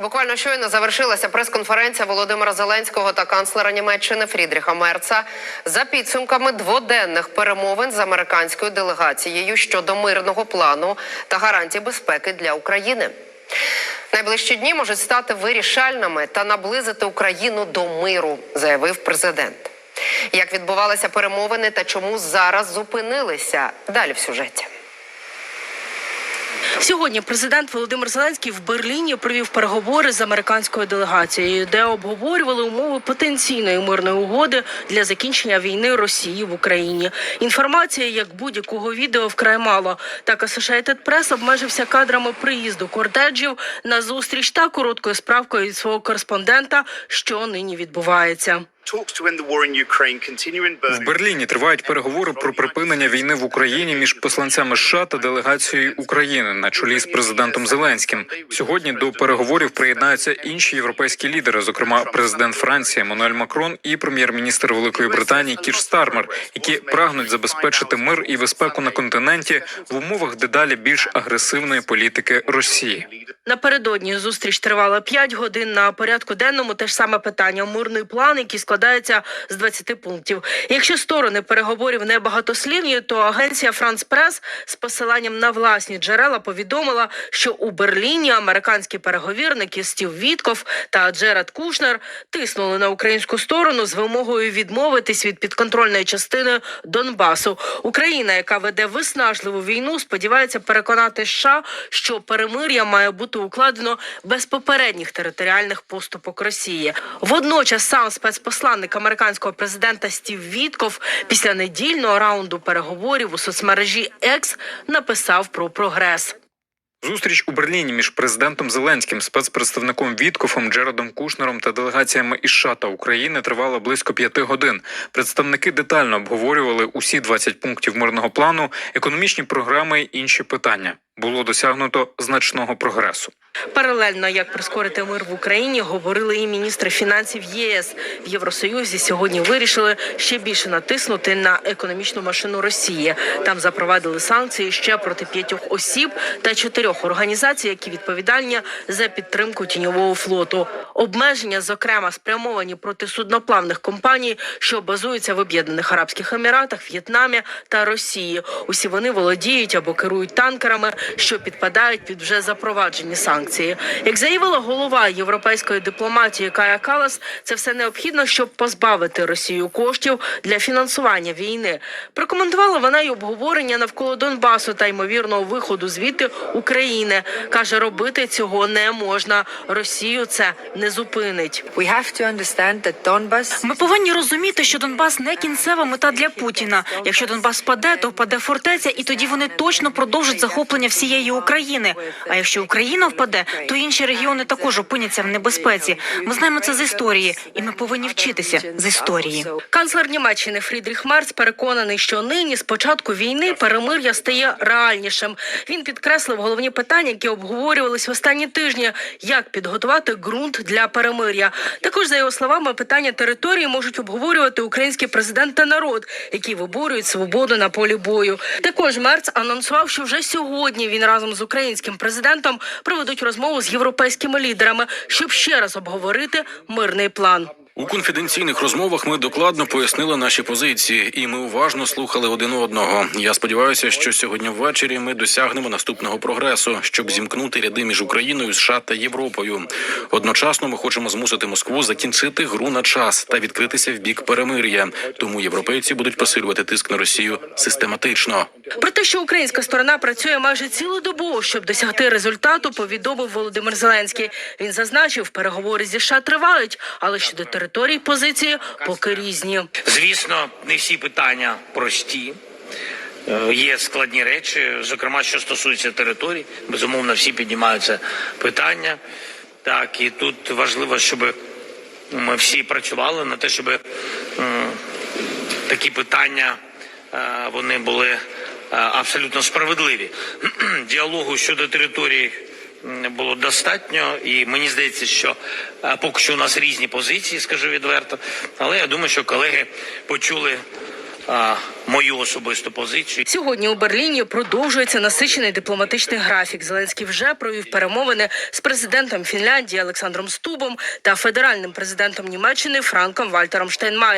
Буквально щойно завершилася прес-конференція Володимира Зеленського та канцлера Німеччини Фрідріха Мерца за підсумками дводенних перемовин з американською делегацією щодо мирного плану та гарантій безпеки для України. Найближчі дні можуть стати вирішальними та наблизити Україну до миру, заявив президент. Як відбувалися перемовини та чому зараз зупинилися? Далі в сюжеті. Сьогодні президент Володимир Зеленський в Берліні провів переговори з американською делегацією, де обговорювали умови потенційної мирної угоди для закінчення війни Росії в Україні. Інформації, як будь-якого відео, вкрай мало. Так Associated Press обмежився кадрами приїзду кортеджів на зустріч та короткою справкою від свого кореспондента, що нині відбувається. Talks to end the war in Ukraine continue in В Берліні тривають переговори про припинення війни в Україні між посланцями США та делегацією України на чолі з президентом Зеленським. Сьогодні до переговорів приєднаються інші європейські лідери, зокрема президент Франції Еммануель Макрон і прем'єр-міністр Великої Британії Кір Стармер, які прагнуть забезпечити мир і безпеку на континенті в умовах дедалі більш агресивної політики Росії. Напередодні зустріч тривала 5 годин. На порядку денному те ж саме питання мирний план, який складається з 20 пунктів. Якщо сторони переговорів не багатослівні, то агенція Франс Прес з посиланням на власні джерела повідомила, що у Берліні американські переговірники Стів Вітков та Джеред Кушнер тиснули на українську сторону з вимогою відмовитись від підконтрольної частини Донбасу. Україна, яка веде виснажливу війну, сподівається переконати США, що перемир'я має бути укладено без попередніх територіальних поступок Росії. Водночас сам спецпосланник американського президента Стів Вітков після недільного раунду переговорів у соцмережі X написав про прогрес. Зустріч у Берліні між президентом Зеленським, спецпредставником Віткофом, Джередом Кушнером та делегаціями із США та України тривала близько п'яти годин. Представники детально обговорювали усі 20 пунктів мирного плану, економічні програми й інші питання. Було досягнуто значного прогресу. Паралельно, як прискорити мир в Україні, говорили і міністри фінансів ЄС в Євросоюзі. Сьогодні вирішили ще більше натиснути на економічну машину Росії. Там запровадили санкції ще проти п'ятьох осіб та чотирьох організацій, які відповідальні за підтримку тіньового флоту. Обмеження, зокрема, спрямовані проти судноплавних компаній, що базуються в Об'єднаних Арабських Еміратах, В'єтнамі та Росії. Усі вони володіють або керують танкерами, що підпадають під вже запроваджені санкції. Як заявила голова європейської дипломатії Кая Калас, це все необхідно, щоб позбавити Росію коштів для фінансування війни. Прокоментувала вона й обговорення навколо Донбасу та ймовірного виходу звідти України. Каже, робити цього не можна. Росію це не зупинить. Ми повинні розуміти, що Донбас не кінцева мета для Путіна. Якщо Донбас впаде, то впаде фортеця, і тоді вони точно продовжать захоплення всієї України. А якщо Україна впаде, то інші регіони також опиняться в небезпеці. Ми знаємо це з історії, і ми повинні вчитися з історії. Канцлер Німеччини Фрідріх Мерц переконаний, що нині з початку війни перемир'я стає реальнішим. Він підкреслив головні питання, які обговорювались в останні тижні: як підготувати ґрунт для перемир'я. Також за його словами, питання території можуть обговорювати український президент та народ, які виборюють свободу на полі бою. Також Мерц анонсував, що вже сьогодні він разом з українським президентом проведуть розмову з європейськими лідерами, щоб ще раз обговорити мирний план. У конфіденційних розмовах ми докладно пояснили наші позиції, і ми уважно слухали один одного. Я сподіваюся, що сьогодні ввечері ми досягнемо наступного прогресу, щоб зімкнути ряди між Україною, США та Європою. Одночасно ми хочемо змусити Москву закінчити гру на час та відкритися в бік перемир'я. Тому європейці будуть посилювати тиск на Росію систематично. Про те, що українська сторона працює майже цілодобово, щоб досягти результату, повідомив Володимир Зеленський. Він зазначив, переговори зі США тривають, але щодо територій позиції поки різні. Звісно, не всі питання прості. Е, Є складні речі, зокрема, що стосується територій. Безумовно, всі піднімаються питання. Так, і тут важливо, щоб ми всі працювали на те, щоб такі питання е, вони були е, абсолютно справедливі. Діалогу щодо території було достатньо, і мені здається, що поки що у нас різні позиції, скажу відверто. Але я думаю, що колеги почули а, мою особисту позицію. Сьогодні у Берліні продовжується насичений дипломатичний графік. Зеленський вже провів перемовини з президентом Фінляндії Олександром Стубом та федеральним президентом Німеччини Франком Вальтером Штайнмаєром.